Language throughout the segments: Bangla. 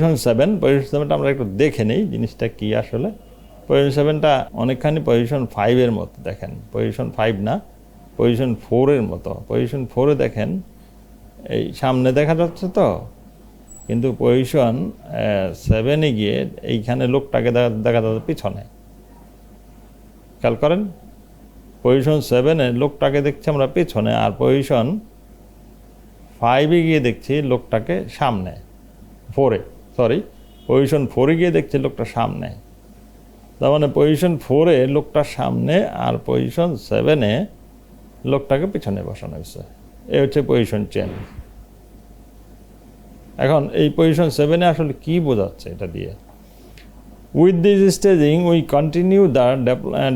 পজিশন সেভেন পজিশন সেভেনটা আমরা একটু দেখে নিই, জিনিসটা কি আসলে? পজিশন সেভেনটা অনেকখানি পজিশন ফাইভের মতো, দেখেন। পজিশন ফাইভ না পজিশন ফোরের মতো। পজিশন ফোরে দেখেন, এই সামনে দেখা যাচ্ছে তো, কিন্তু পজিশন সেভেনে গিয়ে এইখানে লোকটাকে দেখা যাচ্ছে পিছনে। খেয়াল করেন? পজিশন সেভেনে লোকটাকে দেখছি আমরা পেছনে, আর পজিশন ফাইভে গিয়ে দেখছি লোকটাকে সামনে ফোরে সরি পজিশন ফোরে গিয়ে দেখছি লোকটা সামনে। তার মানে পজিশন ফোরে লোকটা সামনে আর পজিশন সেভেনে লোকটাকে পিছনে বসানো হয়েছে। এ হচ্ছে পজিশন চেঞ্জ এখন এই পজিশন সেভেনে আসলে কি বোঝাচ্ছে এটা দিয়ে? With this staging we continue the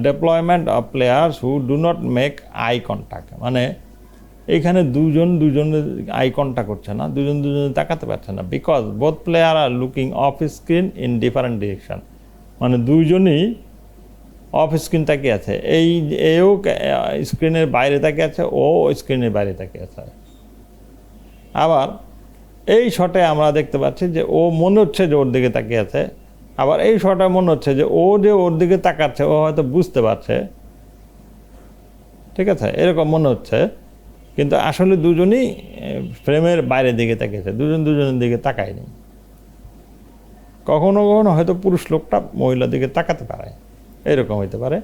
deployment of players who do not make eye contact মানে এখানে দুজন দুজনের আই কন্ট্যাক্ট করছে না, দুজন দুজনে তাকাতে পারছে না because both player are looking off screen in different direction মানে দুজনই অফ স্ক্রিন তাকিয়ে আছে। এই এও স্ক্রিনের বাইরে তাকিয়ে আছে, ও স্ক্রিনের বাইরে তাকিয়ে আছে। আবার এই শটে আমরা দেখতে পাচ্ছি যে ও মনে হচ্ছে যে ওর দিকে তাকিয়ে আছে, আবার এই শটে মনে হচ্ছে যে ও যে ওর দিকে তাকাচ্ছে, ও হয়তো বুঝতে পারছে। ঠিক আছে? এরকম মনে হচ্ছে। কিন্তু আসলে দুজনই ফ্রেমের বাইরের দিকে তাকিয়েছে। দুজন দুজনের দিকে তাকায়নি। কখনো কখনো হয়তো পুরুষ লোকটা মহিলার দিকে তাকাতে পারে। এরকম হইতে পারে।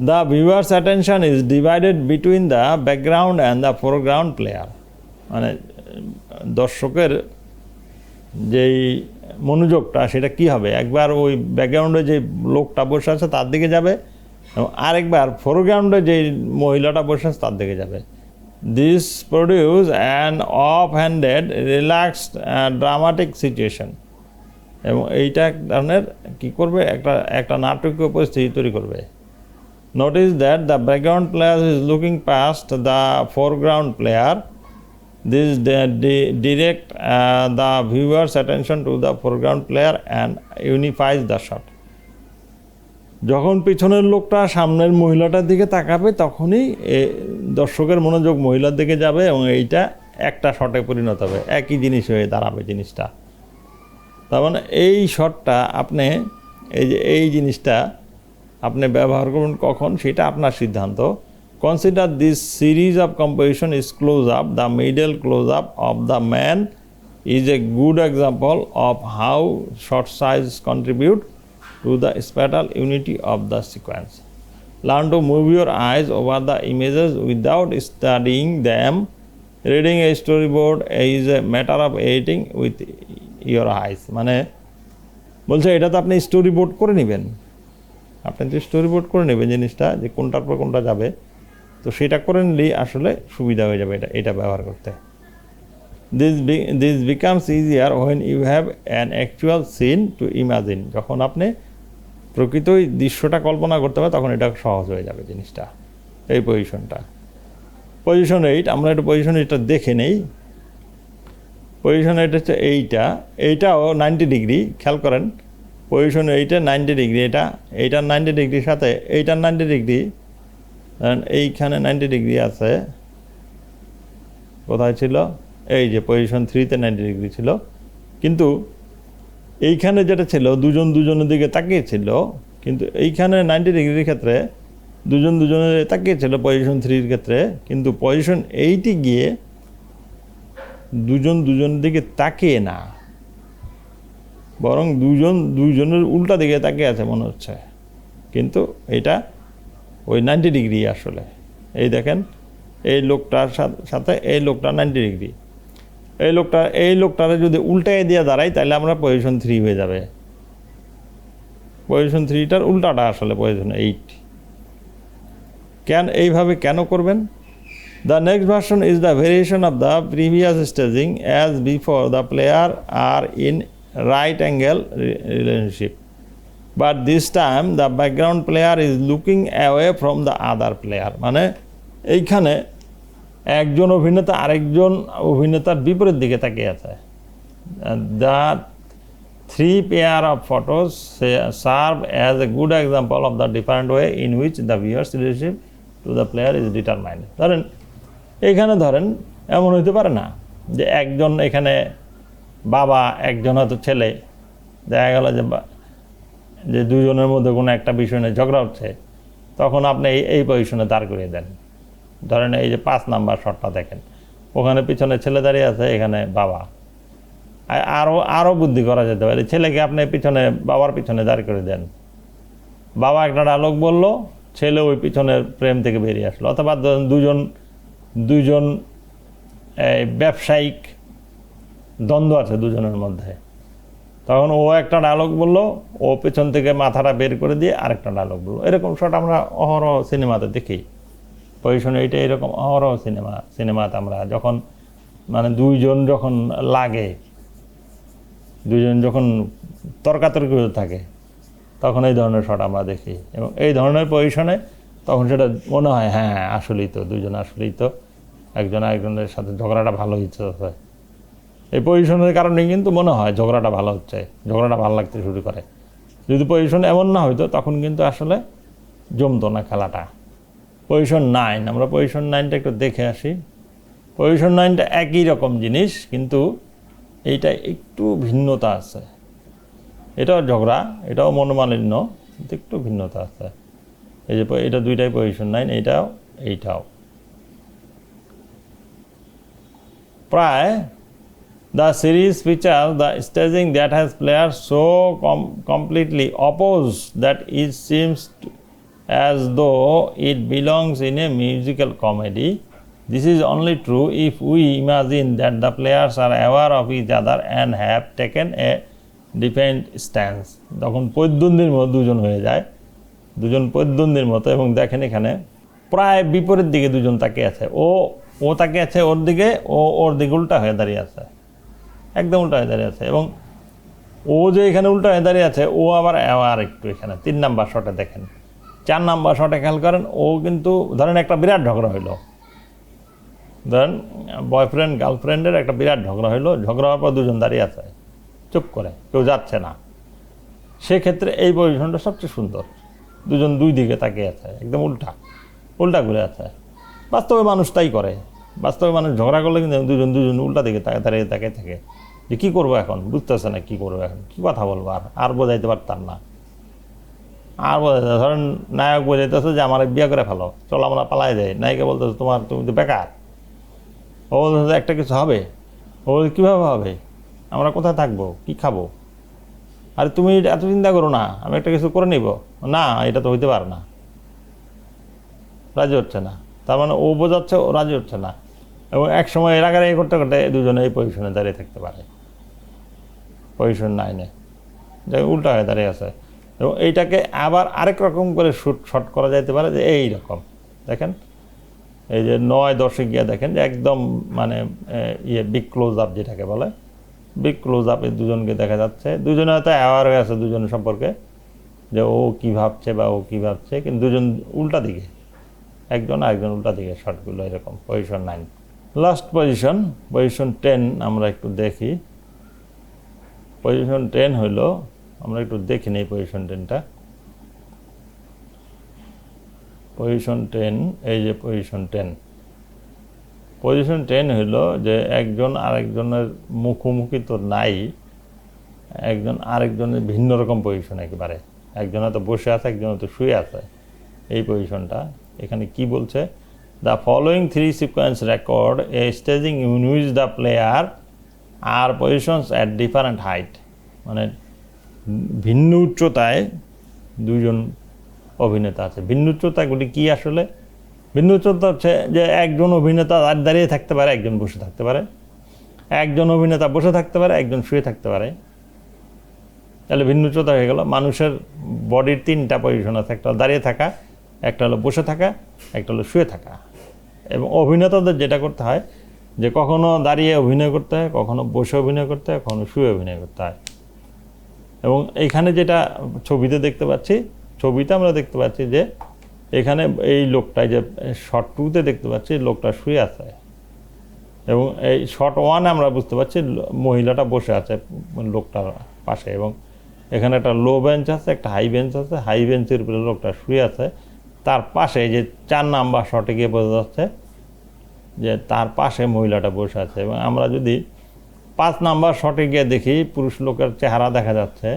The viewer's attention is divided between the background and the foreground player মানে দর্শকের যেই মনোযোগটা, সেটা কি হবে? একবার ওই ব্যাকগ্রাউন্ডে যে লোকটা বসে আছে, তার দিকে যাবে এবং আরেকবার ফোরগ্রাউন্ডে যেই মহিলাটা বসে আছে, তার দিকে যাবে। This produce an off handed relaxed dramatic situation এবং এইটা এক ধরনের কী করবে? একটা একটা নাটকীয় পরিস্থিতি তৈরি করবে। Notice that the background player is looking past the foreground player This direct uh, the viewer's attention to the foreground player and unifies the shot. যখন পিছনের লোকটা সামনের মহিলাটার দিকে তাকাবে তখনই দর্শকের মনোযোগ মহিলার দিকে যাবে এবং এইটা একটা শটে পরিণত হবে, একই জিনিস হয়ে দাঁড়াবে জিনিসটা। তার মানে এই শটটা আপনি, এই যে এই জিনিসটা আপনি ব্যবহার করবেন কখন, সেটা আপনার সিদ্ধান্ত। Consider this series of composition is close up the middle close up of the man is a good example of how shot size contribute to the spatial unity of the sequence Learn to move your eyes over the images without studying them. Reading a storyboard is a matter of editing with your eyes. মানে বলছে, এটা তো আপনি স্টোরি বোর্ড করে নেবেন আপনি তো স্টোরি বোর্ড করে নেবেন জিনিসটা, যে কোনটার পর কোনটা যাবে, তো সেটা করে নিলেই আসলে সুবিধা হয়ে যাবে এটা এটা ব্যবহার করতে this this becomes easier when you have an actual scene to imagine যখন আপনি প্রকৃতই দৃশ্যটা কল্পনা করতে হবে, তখন এটা সহজ হয়ে যাবে জিনিসটা, এই পজিশনটা পজিশন এইট আমরা একটু পজিশন এইটটা দেখে নেই। পজিশন এইট হচ্ছে এইটা, এইটাও নাইনটি ডিগ্রি খেয়াল করেন। পজিশন এইটে নাইনটি ডিগ্রি এটা, এইটার নাইনটি ডিগ্রির সাথে, এইটার নাইনটি ডিগ্রি এইখানে নাইনটি ডিগ্রি আছে। কোথায় ছিল? এই যে পজিশন থ্রিতে নাইনটি ডিগ্রি ছিল। কিন্তু এইখানে যেটা ছিল, দুজন দুজনের দিকে তাকিয়েছিল কিন্তু এইখানে নাইনটি ডিগ্রির ক্ষেত্রে দুজন দুজনের তাকিয়েছিল পজিশন থ্রির ক্ষেত্রে, কিন্তু পজিশন এইটে গিয়ে দুজন দুজনের দিকে তাকিয়ে না। বরং দুজন দুজনের উল্টা দিকে তাকিয়ে আছে মনে হচ্ছে। কিন্তু এটা ওই নাইনটি ডিগ্রি আসলে। এই দেখেন, এই লোকটার সাথে এই লোকটা নাইনটি ডিগ্রি এই লোকটা, এই লোকটারে যদি উল্টায় দিয়ে দাঁড়াই তাহলে আমরা পজিশন থ্রি হয়ে যাবে। পজিশন থ্রিটার উল্টাটা আসলে পজিশন এইট কেন, এইভাবে কেন করবেন? The next version is the variation of the previous staging as before the player are in right angle relationship but this time the background player is looking away from the other player মানে এইখানে একজন অভিনেতা আরেকজন অভিনেতার বিপরীত দিকে তাকিয়ে আছে। The three pair of photos serve as a good example of the different way in which the viewer's relationship to the player is determined ধরেন এইখানে ধরেন, এমন হইতে পারে না যে একজন এখানে বাবা, একজন হয়তো ছেলে। দেখা গেল যে যে দুজনের মধ্যে কোনো একটা বিষয় নিয়ে ঝগড়া হচ্ছে। তখন আপনি এই পজিশনে দাঁড় করিয়ে দেন। ধরেন এই যে পাঁচ নাম্বার শটটা দেখেন। ওখানে পিছনে ছেলে দাঁড়িয়ে আছে, এখানে বাবা। আরও আরও আরও বুদ্ধি করা যেতে পারে। ছেলেকে আপনি পিছনে, বাবার পিছনে দাঁড় করে দেন। বাবা একটা ডায়লগ বলল, ছেলে ওই পিছনের প্রেম থেকে বেরিয়ে আসলো। অথবা দুজন দুজন ব্যবসায়িক দ্বন্দ্ব আছে দুজনের মধ্যে। তখন ও একটা ডায়লগ বলল, ও পেছন থেকে মাথাটা বের করে দিয়ে আরেকটা ডায়লগ বলল। এরকম শট আমরা অহরহ সিনেমাতে দেখি। পজিশনে এইটা এরকম অহরহ সিনেমা সিনেমাতে আমরা যখন মানে দুইজন যখন লাগে দুজন যখন তর্কাতর্কি থাকে, তখন এই ধরনের শট আমরা দেখি। এবং এই ধরনের পজিশনে তখন সেটা মনে হয় হ্যাঁ আসলেই তো দুজন আসলেই তো, একজন আরেকজনের সাথে ঝগড়াটা ভালো হচ্ছে এই পজিশনের কারণে কিন্তু মনে হয় ঝগড়াটা ভালো হচ্ছে, ঝগড়াটা ভালো লাগতে শুরু করে। যদি পজিশন এমন না হইতো, তখন কিন্তু আসলে জমতো না খেলাটা। পজিশন নাইন আমরা পজিশন নাইনটা একটু দেখে আসি। পজিশন নাইনটা একই রকম জিনিস কিন্তু এইটা একটু ভিন্নতা আছে। এটাও ঝগড়া এটাও মনোমালিন্য একটু ভিন্নতা আছে। এই যে এটা দুইটাই পজিশন নাইন এইটাও এইটাও। প্রায় the series features the staging that has player so com- completely opposed that it seems to, as though it belongs in a musical comedy. This is only true if we imagine that the players are aware of each other and have taken a different stance. তখন পদ্যন্দির মতো দুজন হয়ে যায়। দুজন পদ্যন্দির মতো এবং দেখেন এখানে প্রায় বিপরীত দিকে দুজন তাকিয়ে আছে। ও ও তাকিয়ে আছে ওর দিকে, ও ওর দিকে উল্টা হয়ে দাঁড়িয়ে আছে। একদম উল্টা হয়ে দাঁড়িয়ে আছে এবং ও যে এখানে উল্টা হয়ে দাঁড়িয়ে আছে, ও আবার আর একটু এখানে। তিন নাম্বার শটে দেখেন। চার নাম্বার শটে খেয়াল করেন, ও কিন্তু ধরেন একটা বিরাট ঝগড়া হইল। ধরেন বয়ফ্রেন্ড গার্লফ্রেন্ডের একটা বিরাট ঝগড়া হইল, ঝগড়া হওয়ার পর দুজন দাঁড়িয়ে আছে, চুপ করে, কেউ যাচ্ছে না। সেক্ষেত্রে এই পজিশনটা সবচেয়ে সুন্দর। দুজন দুই দিকে তাকিয়ে আছে, একদম উল্টা উল্টা ঘুরে আছে। বাস্তবে মানুষ তাই করে। বাস্তবে মানুষ ঝগড়া করলে কিন্তু দুজন দুজন উল্টা দিকে দাঁড়িয়ে তাকিয়ে থাকে। যে কী করব এখন? বুঝতেছে না কী করব এখন? কী কথা বলব আর? আর বোঝাইতে পারতাম না। আর বোঝাইতে ধরেন নায়ক বোঝাইতেছে যে আমার বিয়ে করে ফেলো। চলো আমরা পালাই যাই। নায়িকা বলতেছে তোমার তুমি তো বেকার। ও বলতেছে একটা কিছু হবে? ও বলছে, কীভাবে হবে? আমরা কোথায় থাকব? কী খাব? আরে তুমি এত চিন্তা করো না আমি একটা কিছু করে নিব। না এটা তো হইতে পারে না। রাজি হচ্ছে না। তার মানে ও বোঝাচ্ছে ও রাজি হচ্ছে না। এবং এক সময় এর আগে করতে করতে দুজনে এই পজিশনে দাঁড়িয়ে থাকতে পারে। পজিশন নাইনে যে উল্টা হয়ে দাঁড়িয়ে আছে। এবং এইটাকে আবার আরেক রকম করে শুট শট করা যাইতে পারে যে এই রকম। দেখেন? এই যে নয় দশে গিয়ে দেখেন যে একদম মানে ইয়ে বিগ ক্লোজ আপ যেটাকে বলে। বিগ ক্লোজ আপে দুজনকে দেখা যাচ্ছে। দুজনে হয়তো অ্যাওয়ার হয়ে আছে দুজন সম্পর্কে, যে ও কি ভাবছে বা ও কি ভাবছে, কিন্তু দুজন উল্টা দিকে। একজন আরেকজন উল্টা দিকে শটগুলো এরকম position nine last position position ten আমরা একটু দেখি। পজিশন টেন হইল আমরা একটু দেখি নেই পজিশন টেনটা পজিশন টেন এই যে পজিশন টেন পজিশন টেন হইল যে একজন আরেকজনের মুখোমুখি তো নাই, একজন আরেকজনের ভিন্ন রকম পজিশন একেবারে। একজন হয়তো বসে আছে, একজন হয়তো শুয়ে আছে। এই পজিশনটা এখানে কি বলছে? The following three sequence record a staging which the player are positions at different height মানে ভিন্ন উচ্চতায় দুজন অভিনেতা আছে। ভিন্ন উচ্চতাগুলি কী আসলে? ভিন্ন উচ্চতা হচ্ছে যে একজন অভিনেতা দাঁড়- দাঁড়িয়ে থাকতে পারে, একজন বসে থাকতে পারে। একজন অভিনেতা বসে থাকতে পারে, একজন শুয়ে থাকতে পারে। তাহলে ভিন্ন উচ্চতা হয়ে গেল। মানুষের বডির তিনটা পজিশন আছে, একটা দাঁড়িয়ে থাকা, একটা হলো বসে থাকা, একটা হলো শুয়ে থাকা। এবং অভিনেতাদের যেটা করতে হয় যে কখনো দাঁড়িয়ে অভিনয় করতে হয়, কখনো বসে অভিনয় করতে হয়, কখনো শুয়ে অভিনয় করতে হয়। এবং এখানে যেটা ছবিতে দেখতে পাচ্ছি, ছবিতে আমরা দেখতে পাচ্ছি যে এখানে এই লোকটা যে শর্ট টুতে দেখতে পাচ্ছি লোকটা শুয়ে আছে। এবং এই শর্ট ওয়ানে আমরা বুঝতে পারছি মহিলাটা বসে আছে লোকটার পাশে এবং এখানে একটা লো বেঞ্চ আছে, একটা হাই বেঞ্চ আছে হাই বেঞ্চের উপরে লোকটা শুয়ে আছে। তার পাশে যে চার নাম্বার শটে গিয়ে বোঝা যাচ্ছে যে তার পাশে মহিলাটা বসে আছে এবং আমরা যদি পাঁচ নাম্বার শটে গিয়ে দেখি পুরুষ লোকের চেহারা দেখা যাচ্ছে।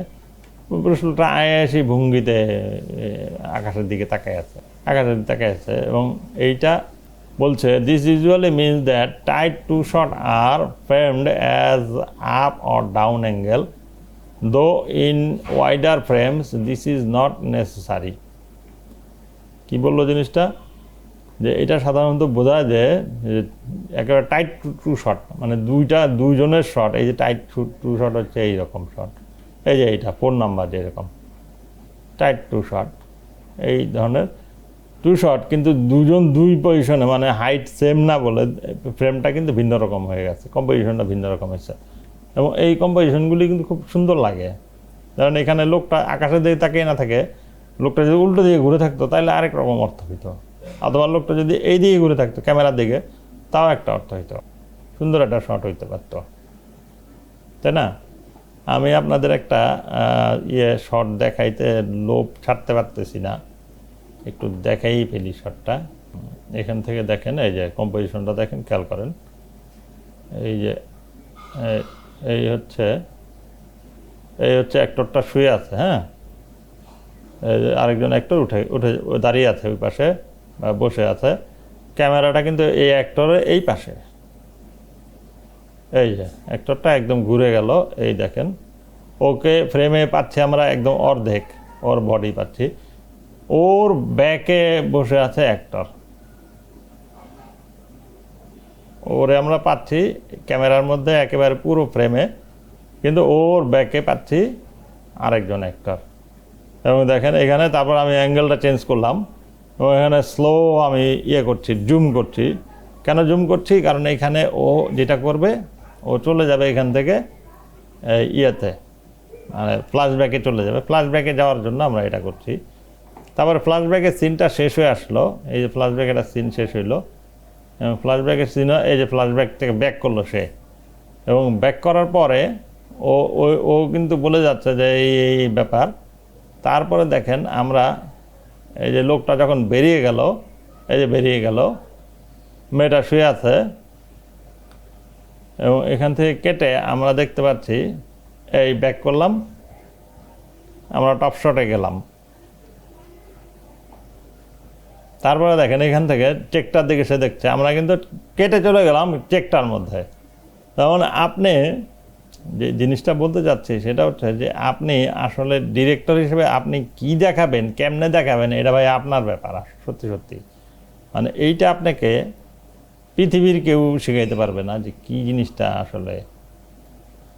পুরুষ লোকটা আয়াসি ভঙ্গিতে আকাশের দিকে তাকায় আছে, আকাশের দিকে তাকায় আছে এবং এইটা বলছে this usually means that tight two shot are framed as up or down angle though in wider frames this is not necessary কী বলল জিনিসটা? যে এটা সাধারণত বোঝা যায় যে একেবারে টাইট টু শট মানে দুইটা, দুইজনের শট এই যে টাইট টু শট হচ্ছে এই রকম শট এই যে এইটা ফোন নাম্বার যেরকম। টাইট টু শট এই ধরনের টু শট কিন্তু দুজন দুই পজিশনে মানে হাইট সেম না বলে ফ্রেমটা কিন্তু ভিন্ন রকম হয়ে গেছে কম্পোজিশনটা ভিন্ন রকম হয়েছে। এবং এই কম্পোজিশনগুলি কিন্তু খুব সুন্দর লাগে। কারণ এখানে লোকটা আকাশের দিকে তাকিয়ে না থাকে, লোকটা যদি উল্টো দিকে ঘুরে থাকতো, তাহলে আরেক রকম অর্থ হইতো। অথবা লোকটা যদি এই দিকে ঘুরে থাকতো, ক্যামেরার দিকে, তাও একটা অর্থ হইতো। সুন্দর একটা শট হইতে পারতো। তাই না? আমি আপনাদের একটা ইয়ে শট দেখাইতে, লোভ ছাড়তে পারতেছি না। একটু দেখাই ফেলি শটটা এখান থেকে দেখেন, এই যে কম্পোজিশনটা দেখেন, খেয়াল করেন। এই যে এই- হচ্ছে, এই হচ্ছে অ্যাক্টরটা শুয়ে আছে হ্যাঁ? আরেকজন অ্যাক্টর উঠে উঠে, দাঁড়িয়ে আছে ওই পাশে। বসে আছে। ক্যামেরাটা কিন্তু এই অ্যাক্টরের এই পাশে। এই যে অ্যাক্টরটা একদম ঘুরে গেল, এই দেখেন। ওকে ফ্রেমে পাচ্ছি আমরা একদম অর্ধেক, ওর বডি পাচ্ছি। ওর ব্যাকে বসে আছে অ্যাক্টর ওরে আমরা পাচ্ছি ক্যামেরার মধ্যে একেবারে পুরো ফ্রেমে কিন্তু ওর ব্যাকে পাচ্ছি আরেকজন অ্যাক্টর এবং দেখেন এখানে তারপর আমি অ্যাঙ্গেলটা চেঞ্জ করলাম। এবং এখানে স্লো আমি ইয়ে করছি জুম করছি। কেন জুম করছি? কারণ এখানে ও যেটা করবে, ও চলে যাবে এখান থেকে ইয়েতে। মানে ফ্ল্যাশব্যাকে চলে যাবে। ফ্ল্যাশব্যাকে যাওয়ার জন্য আমরা এটা করছি। তারপরে ফ্ল্যাশব্যাকের সিনটা শেষ হয়ে আসলো। এই যে ফ্ল্যাশব্যাক একটা সিন শেষ হইল। এবং ফ্ল্যাশব্যাকের সিন এই যে ফ্ল্যাশব্যাক থেকে ব্যাক করল সে। এবং ব্যাক করার পরে ও ও ও কিন্তু বলে যাচ্ছে যে এই এই ব্যাপার। তারপরে দেখেন আমরা এই যে লোকটা যখন বেরিয়ে গেল, এই যে বেরিয়ে গেল, মেয়েটা শুয়ে আছে এবং এখান থেকে কেটে আমরা দেখতে পাচ্ছি, এই ব্যাক করলাম, আমরা টপ শটে গেলাম। তারপরে দেখেন এখান থেকে চেকটার দিকে সে দেখছে, আমরা কিন্তু কেটে চলে গেলাম চেকটার মধ্যে। তখন আপনি যে জিনিসটা বলতে চাচ্ছি সেটা হচ্ছে যে আপনি আসলে ডিরেক্টর হিসেবে আপনি কি দেখাবেন, কেমনে দেখাবেন, এটা ভাই আপনার ব্যাপার, সত্যি সত্যি। মানে এইটা আপনাকে পৃথিবীর কেউ শিখাইতে পারবে না যে কি জিনিসটা আসলে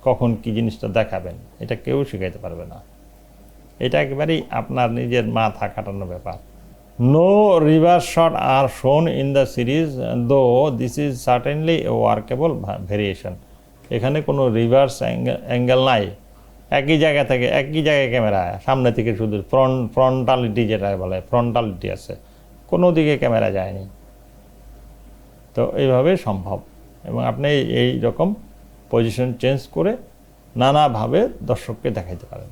কখন কি জিনিসটা দেখাবেন, এটা কেউ শিখাইতে পারবে না। এটা একেবারেই আপনার নিজের মাথা খাটানো ব্যাপার। No reverse shot are shown in the series though this is certainly workable variation এখানে কোনো রিভার্স অ্যাঙ্গেল নাই। একই জায়গা থেকে একই জায়গায় ক্যামেরা সামনে থেকে শুধু ফ্রন্ট ফ্রন্টালিটি যেটা বলে ফ্রন্টালিটি আছে। কোনো দিকে ক্যামেরা যায়নি। তো এইভাবে সম্ভব। এবং আপনি এই রকম পজিশন চেঞ্জ করে নানাভাবে দর্শককে দেখাইতে পারেন।